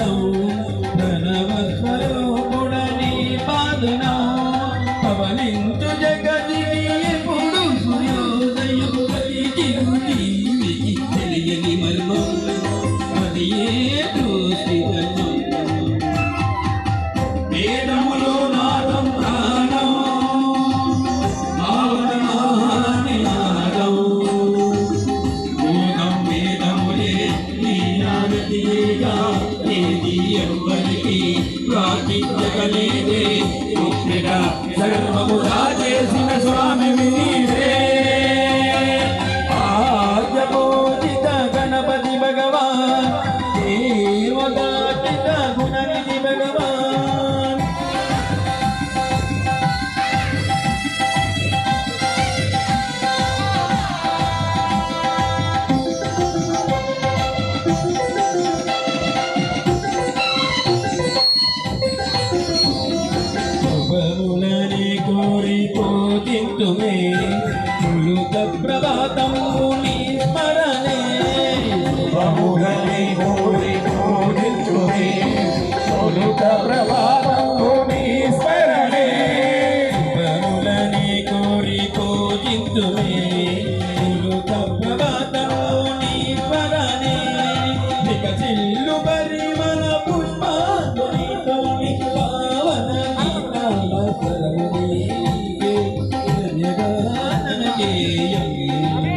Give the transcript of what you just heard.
ఆరాధనం వనవస్వరూపుడ నీ పాదనం పవనించు జగదిని ఎప్పుడు సూర్యోదయం చిరుజీవికి తెలియని మర్మం అది ఏ దోషి ధర్మం వేదములో నాదం ప్రాణం భావనాని నాదం మోగం వేదములే నీ నాదతిగా ఏది ఎవ్వరికి ప్రార్థించగలేదే సర్వము చేసిన స్వామి కోరిపోతింతుమే ములుక ప్రభాతము நிச்சயம்